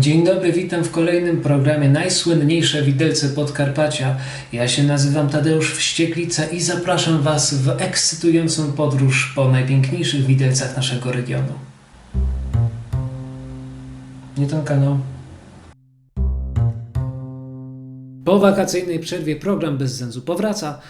Dzień dobry, witam w kolejnym programie Najsłynniejsze Widelce Podkarpacia. Ja się nazywam Tadeusz Wścieklica i zapraszam Was w ekscytującą podróż po najpiękniejszych widelcach naszego regionu. Nie ten kanał. Po wakacyjnej przerwie program bez sensu powraca.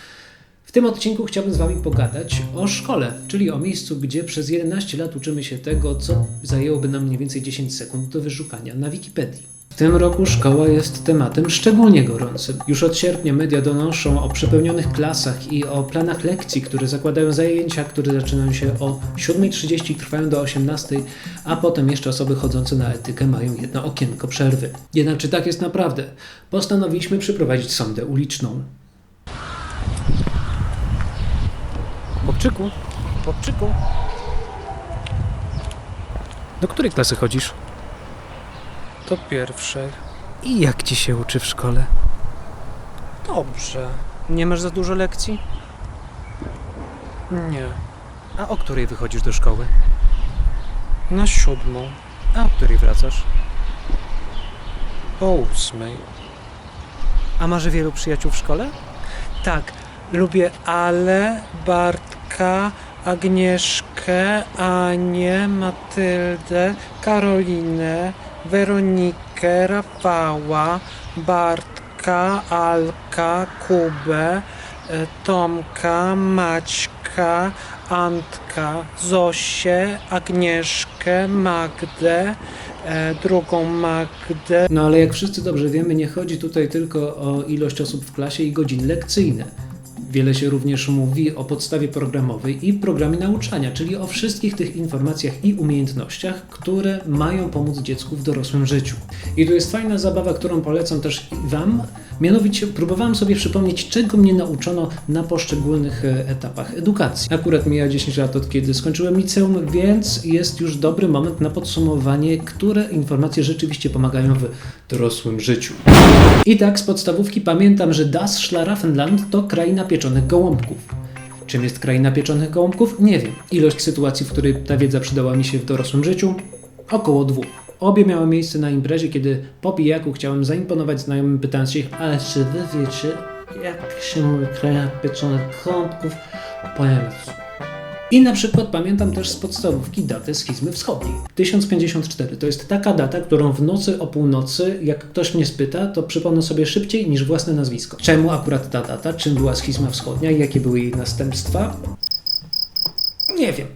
Tym odcinku chciałbym z Wami pogadać o szkole, czyli o miejscu, gdzie przez 11 lat uczymy się tego, co zajęłoby nam mniej więcej 10 sekund do wyszukania na Wikipedii. W tym roku szkoła jest tematem szczególnie gorącym. Już od sierpnia media donoszą o przepełnionych klasach i o planach lekcji, które zakładają zajęcia, które zaczynają się o 7.30 i trwają do 18.00, a potem jeszcze osoby chodzące na etykę mają jedno okienko przerwy. Jednak czy tak jest naprawdę? Postanowiliśmy przeprowadzić sondę uliczną. Chłopczyku, chłopczyku. Do której klasy chodzisz? Do pierwszej. I jak ci się uczy w szkole? Dobrze. Nie masz za dużo lekcji? Nie. A o której wychodzisz do szkoły? Na siódmą. A o której wracasz? Po ósmej. A masz wielu przyjaciół w szkole? Tak. Lubię Ale, Bartka, Agnieszkę, Anię, Matyldę, Karolinę, Weronikę, Rafała, Bartka, Alka, Kubę, e, Tomka, Maćka, Antka, Zosię, Agnieszkę, Magdę, e, drugą Magdę, No ale jak wszyscy dobrze wiemy, nie chodzi tutaj tylko o ilość osób w klasie i godziny lekcyjne. Wiele się również mówi o podstawie programowej i programie nauczania, czyli o wszystkich tych informacjach i umiejętnościach, które mają pomóc dziecku w dorosłym życiu. I tu jest fajna zabawa, którą polecam też Wam. Mianowicie próbowałem sobie przypomnieć, czego mnie nauczono na poszczególnych e, etapach edukacji. Akurat mija 10 lat od kiedy skończyłem liceum, więc jest już dobry moment na podsumowanie, które informacje rzeczywiście pomagają w dorosłym życiu. I tak z podstawówki pamiętam, że Das Schlaraffenland to kraina pieczonych gołąbków. Czym jest kraina pieczonych gołąbków? Nie wiem. Ilość sytuacji, w której ta wiedza przydała mi się w dorosłym życiu? Około dwóch. Obie miały miejsce na imprezie, kiedy po pijaku chciałem zaimponować znajomym, pytając się ich, ale czy wy wiecie, jak się mówi kraina pieczonych gołąbków po? I na przykład pamiętam też z podstawówki datę schizmy wschodniej. 1054 to jest taka data, którą w nocy o północy, jak ktoś mnie spyta, to przypomnę sobie szybciej niż własne nazwisko. Czemu akurat ta data? Czym była schizma wschodnia i jakie były jej następstwa? Nie wiem.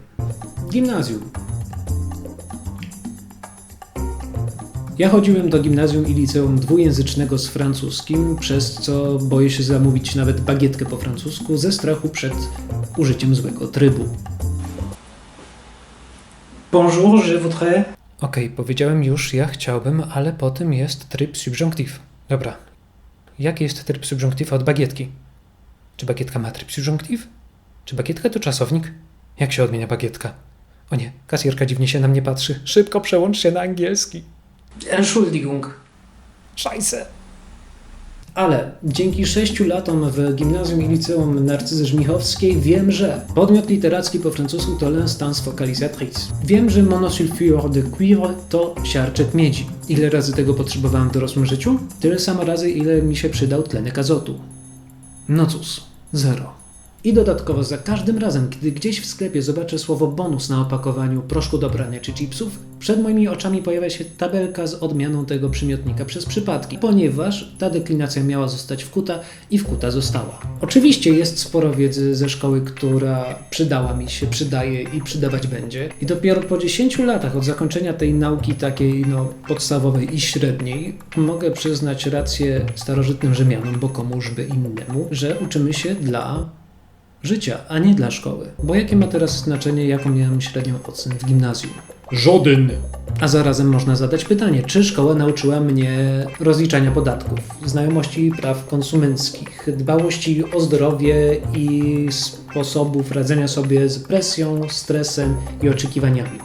Gimnazjum. Ja chodziłem do gimnazjum i liceum dwujęzycznego z francuskim, przez co boję się zamówić nawet bagietkę po francusku ze strachu przed użyciem złego trybu. Bonjour, je voudrais. Okej, powiedziałem już, ja chciałbym, ale po tym jest tryb subjunctive. Dobra. Jaki jest tryb subjunctive od bagietki? Czy bagietka ma tryb subjunctive? Czy bagietka to czasownik? Jak się odmienia bagietka? O nie, kasjerka dziwnie się na mnie patrzy. Szybko przełącz się na angielski. Entschuldigung. Scheiße. Ale dzięki sześciu latom w gimnazjum i liceum Narcyzy Żmichowskiej wiem, że podmiot literacki po francusku to l'instance focalisatrice. Wiem, że monosulfure de cuivre to siarczek miedzi. Ile razy tego potrzebowałem w dorosłym życiu? Tyle samo razy, ile mi się przydał tlenek azotu. No cóż, zero. I dodatkowo za każdym razem, kiedy gdzieś w sklepie zobaczę słowo bonus na opakowaniu proszku do prania czy chipsów, przed moimi oczami pojawia się tabelka z odmianą tego przymiotnika przez przypadki, ponieważ ta deklinacja miała zostać wkuta i wkuta została. Oczywiście jest sporo wiedzy ze szkoły, która przydała mi się, przydaje i przydawać będzie. I dopiero po 10 latach od zakończenia tej nauki takiej no, podstawowej i średniej mogę przyznać rację starożytnym Rzymianom, bo komuż by innemu, że uczymy się dla życia, a nie dla szkoły. Bo jakie ma teraz znaczenie, jaką miałem średnią ocen w gimnazjum? Żaden. A zarazem można zadać pytanie, czy szkoła nauczyła mnie rozliczania podatków, znajomości praw konsumenckich, dbałości o zdrowie i sposobów radzenia sobie z presją, stresem i oczekiwaniami.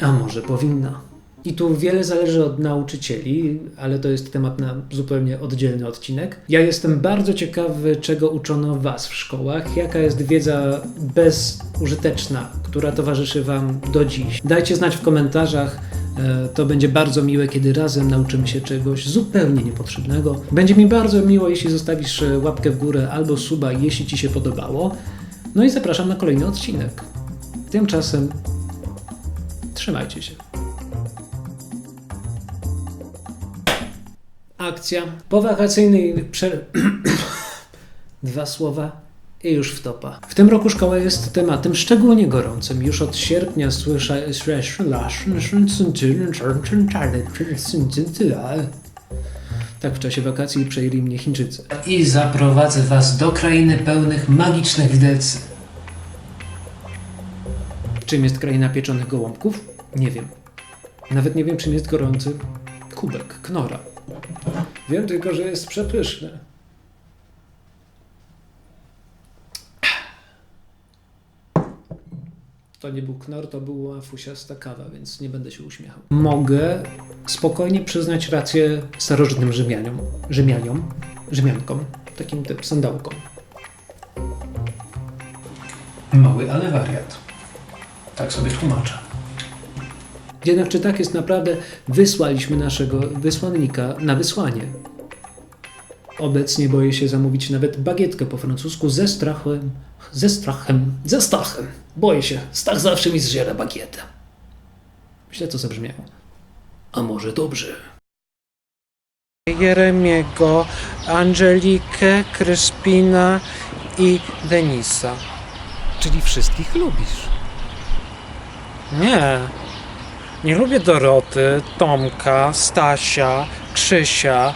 A może powinna? I tu wiele zależy od nauczycieli, ale to jest temat na zupełnie oddzielny odcinek. Ja jestem bardzo ciekawy, czego uczono Was w szkołach, jaka jest wiedza bezużyteczna, która towarzyszy Wam do dziś. Dajcie znać w komentarzach, E, To będzie bardzo miłe, kiedy razem nauczymy się czegoś zupełnie niepotrzebnego. Będzie mi bardzo miło, jeśli zostawisz e, łapkę w górę albo suba, jeśli Ci się podobało. No i zapraszam na kolejny odcinek. Tymczasem trzymajcie się. Akcja po wakacyjnej prze... Dwa słowa i już wtopa. W tym roku szkoła jest tematem szczególnie gorącym. Już od sierpnia słyszę... Tak w czasie wakacji przejęli mnie Chińczycy. I zaprowadzę was do krainy pełnych magicznych widelcy. Czym jest kraina pieczonych gołąbków? Nie wiem. Nawet nie wiem, czym jest gorący kubek, knora. Wiem tylko, że jest przepyszny. To nie był knor, to była fusiasta kawa, więc nie będę się uśmiechał. Mogę spokojnie przyznać rację starożytnym Rzymianiom, Rzymianiom, Rzymiankom, takim typ sandałkom. Mały, ale wariat. Tak sobie tłumaczę. Jednak czy tak jest naprawdę, wysłaliśmy naszego wysłannika na wysłanie. Obecnie boję się zamówić nawet bagietkę po francusku ze strachem, ze strachem, ze stachem. Boję się, Stach zawsze mi zżera bagietę. Źle to zabrzmiało. A może dobrze? Jeremiego, Angelikę, Kryspina i Denisa. Czyli wszystkich lubisz. Nie. Nie lubię Doroty, Tomka, Stasia, Krzysia,